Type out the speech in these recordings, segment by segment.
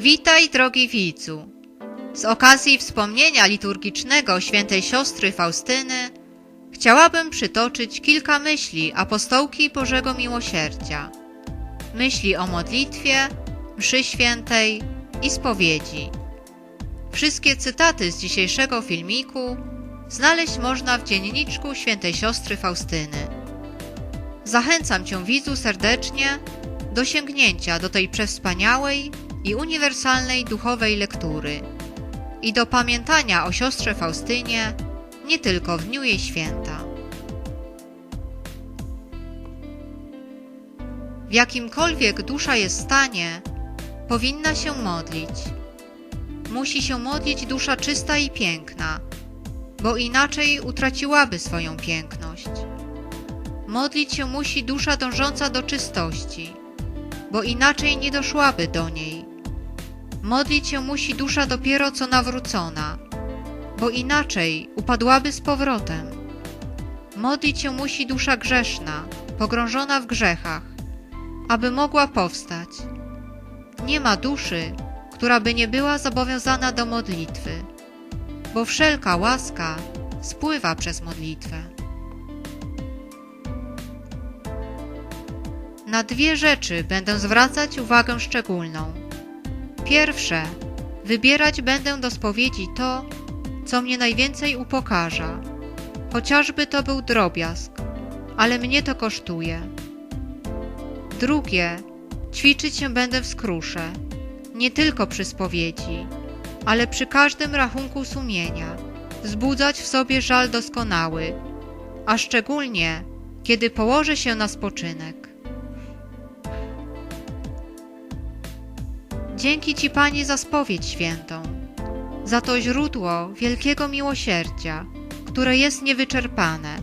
Witaj, drogi widzu. Z okazji wspomnienia liturgicznego świętej siostry Faustyny chciałabym przytoczyć kilka myśli apostołki Bożego Miłosierdzia. Myśli o modlitwie, mszy świętej i spowiedzi. Wszystkie cytaty z dzisiejszego filmiku znaleźć można w dzienniczku świętej siostry Faustyny. Zachęcam Cię widzu serdecznie do sięgnięcia do tej przewspaniałej i uniwersalnej duchowej lektury i do pamiętania o siostrze Faustynie nie tylko w dniu jej święta. W jakimkolwiek dusza jest stanie, powinna się modlić. Musi się modlić dusza czysta i piękna, bo inaczej utraciłaby swoją piękność. Modlić się musi dusza dążąca do czystości, bo inaczej nie doszłaby do niej. Modlić się musi dusza dopiero co nawrócona, bo inaczej upadłaby z powrotem. Modlić się musi dusza grzeszna, pogrążona w grzechach, aby mogła powstać. Nie ma duszy, która by nie była zobowiązana do modlitwy, bo wszelka łaska spływa przez modlitwę. Na dwie rzeczy będę zwracać uwagę szczególną. Pierwsze, wybierać będę do spowiedzi to, co mnie najwięcej upokarza, chociażby to był drobiazg, ale mnie to kosztuje. Drugie, ćwiczyć się będę w skrusze, nie tylko przy spowiedzi, ale przy każdym rachunku sumienia, wzbudzać w sobie żal doskonały, a szczególnie kiedy położę się na spoczynek. Dzięki Ci, Panie, za spowiedź świętą, za to źródło wielkiego miłosierdzia, które jest niewyczerpane,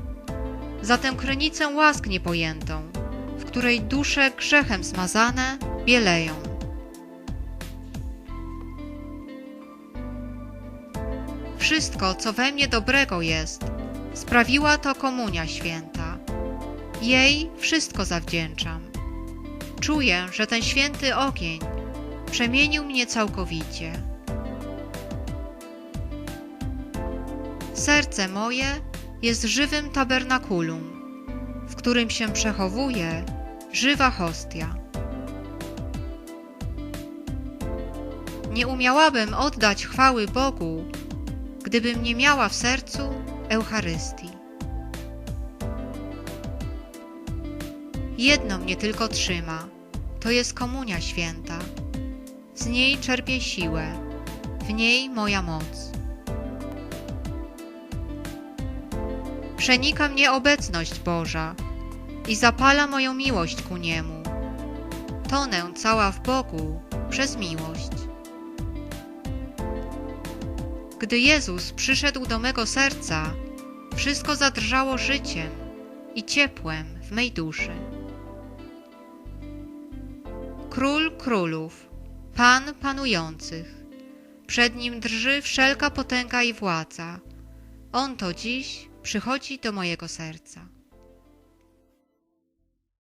za tę krynicę łask niepojętą, w której dusze grzechem smazane bieleją. Wszystko, co we mnie dobrego jest, sprawiła to Komunia Święta. Jej wszystko zawdzięczam. Czuję, że ten święty ogień przemienił mnie całkowicie. Serce moje jest żywym tabernakulum, w którym się przechowuje żywa hostia. Nie umiałabym oddać chwały Bogu, gdybym nie miała w sercu Eucharystii. Jedno mnie tylko trzyma, to jest Komunia Święta. Z niej czerpię siłę, w niej moja moc. Przenika mnie obecność Boża i zapala moją miłość ku Niemu. Tonę cała w Bogu przez miłość. Gdy Jezus przyszedł do mego serca, wszystko zadrżało życiem i ciepłem w mej duszy. Król królów, Pan panujących, przed nim drży wszelka potęga i władza. On to dziś przychodzi do mojego serca.